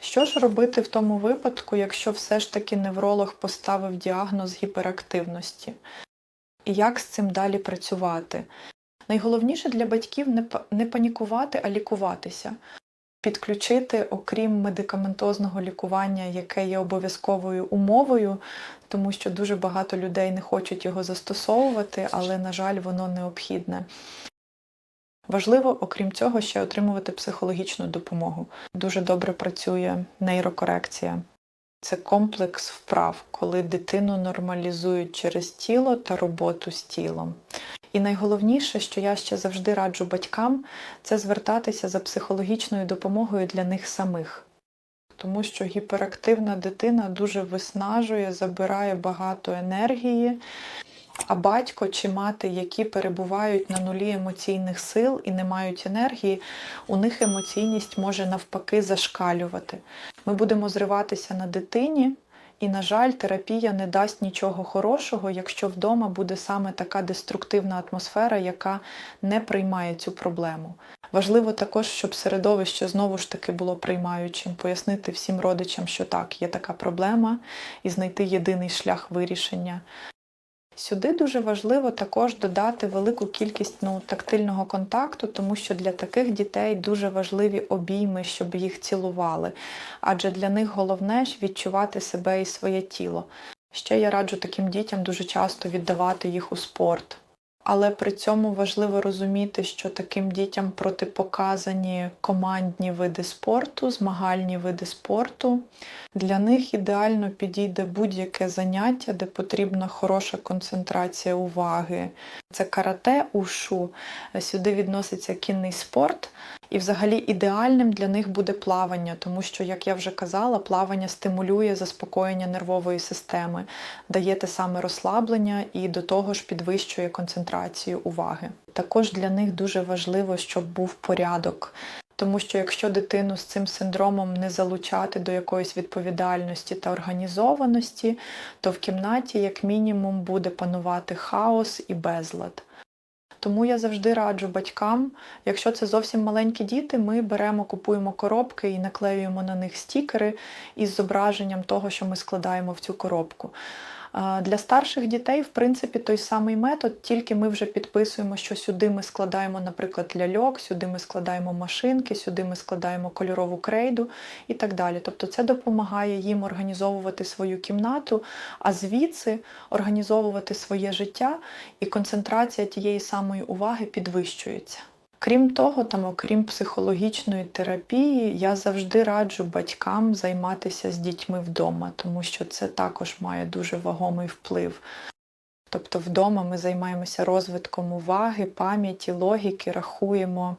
Що ж робити в тому випадку, якщо все ж таки невролог поставив діагноз гіперактивності? І як з цим далі працювати? Найголовніше для батьків не, панікувати, а лікуватися. Підключити, окрім медикаментозного лікування, яке є обов'язковою умовою, тому що дуже багато людей не хочуть його застосовувати, але, на жаль, воно необхідне. Важливо, окрім цього, ще отримувати психологічну допомогу. Дуже добре працює нейрокорекція. Це комплекс вправ, коли дитину нормалізують через тіло та роботу з тілом. І найголовніше, що я ще завжди раджу батькам, це звертатися за психологічною допомогою для них самих. Тому що гіперактивна дитина дуже виснажує, забирає багато енергії, а батько чи мати, які перебувають на нулі емоційних сил і не мають енергії, у них емоційність може навпаки зашкалювати. Ми будемо зриватися на дитині, і, на жаль, терапія не дасть нічого хорошого, якщо вдома буде саме така деструктивна атмосфера, яка не приймає цю проблему. Важливо також, щоб середовище знову ж таки було приймаючим, пояснити всім родичам, що так, є така проблема, і знайти єдиний шлях вирішення. Сюди дуже важливо також додати велику кількість ну, тактильного контакту, тому що для таких дітей дуже важливі обійми, щоб їх цілували. Адже для них головне ж відчувати себе і своє тіло. Ще я раджу таким дітям дуже часто віддавати їх у спорт. Але при цьому важливо розуміти, що таким дітям протипоказані командні види спорту, змагальні види спорту. Для них ідеально підійде будь-яке заняття, де потрібна хороша концентрація уваги. Це карате, ушу, сюди відноситься кінний спорт. І взагалі ідеальним для них буде плавання, тому що, як я вже казала, плавання стимулює заспокоєння нервової системи, дає те саме розслаблення і до того ж підвищує концентрацію уваги. Також для них дуже важливо, щоб був порядок. Тому що якщо дитину з цим синдромом не залучати до якоїсь відповідальності та організованості, то в кімнаті, як мінімум, буде панувати хаос і безлад. Тому я завжди раджу батькам, якщо це зовсім маленькі діти, ми беремо, купуємо коробки і наклеюємо на них стікери із зображенням того, що ми складаємо в цю коробку. Для старших дітей, в принципі, той самий метод, тільки ми вже підписуємо, що сюди ми складаємо, наприклад, ляльок, сюди ми складаємо машинки, сюди ми складаємо кольорову крейду і так далі. Тобто це допомагає їм організовувати свою кімнату, а звідси організовувати своє життя, і концентрація тієї самої уваги підвищується. Крім того, там, окрім психологічної терапії, я завжди раджу батькам займатися з дітьми вдома, тому що це також має дуже вагомий вплив. Тобто вдома ми займаємося розвитком уваги, пам'яті, логіки, рахуємо.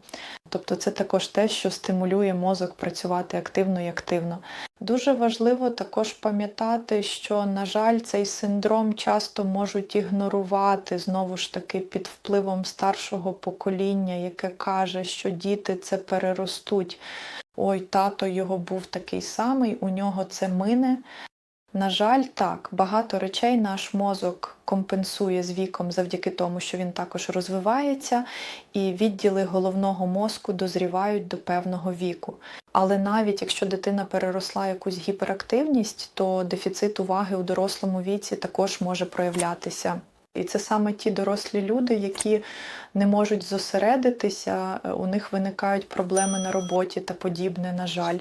Тобто це також те, що стимулює мозок працювати активно і активно. Дуже важливо також пам'ятати, що, на жаль, цей синдром часто можуть ігнорувати знову ж таки під впливом старшого покоління, яке каже, що діти це переростуть. Ой, тато його був такий самий, у нього це мине. На жаль, так, багато речей наш мозок компенсує з віком завдяки тому, що він також розвивається, і відділи головного мозку дозрівають до певного віку. Але навіть якщо дитина переросла якусь гіперактивність, то дефіцит уваги у дорослому віці також може проявлятися. І це саме ті дорослі люди, які не можуть зосередитися, у них виникають проблеми на роботі та подібне, на жаль.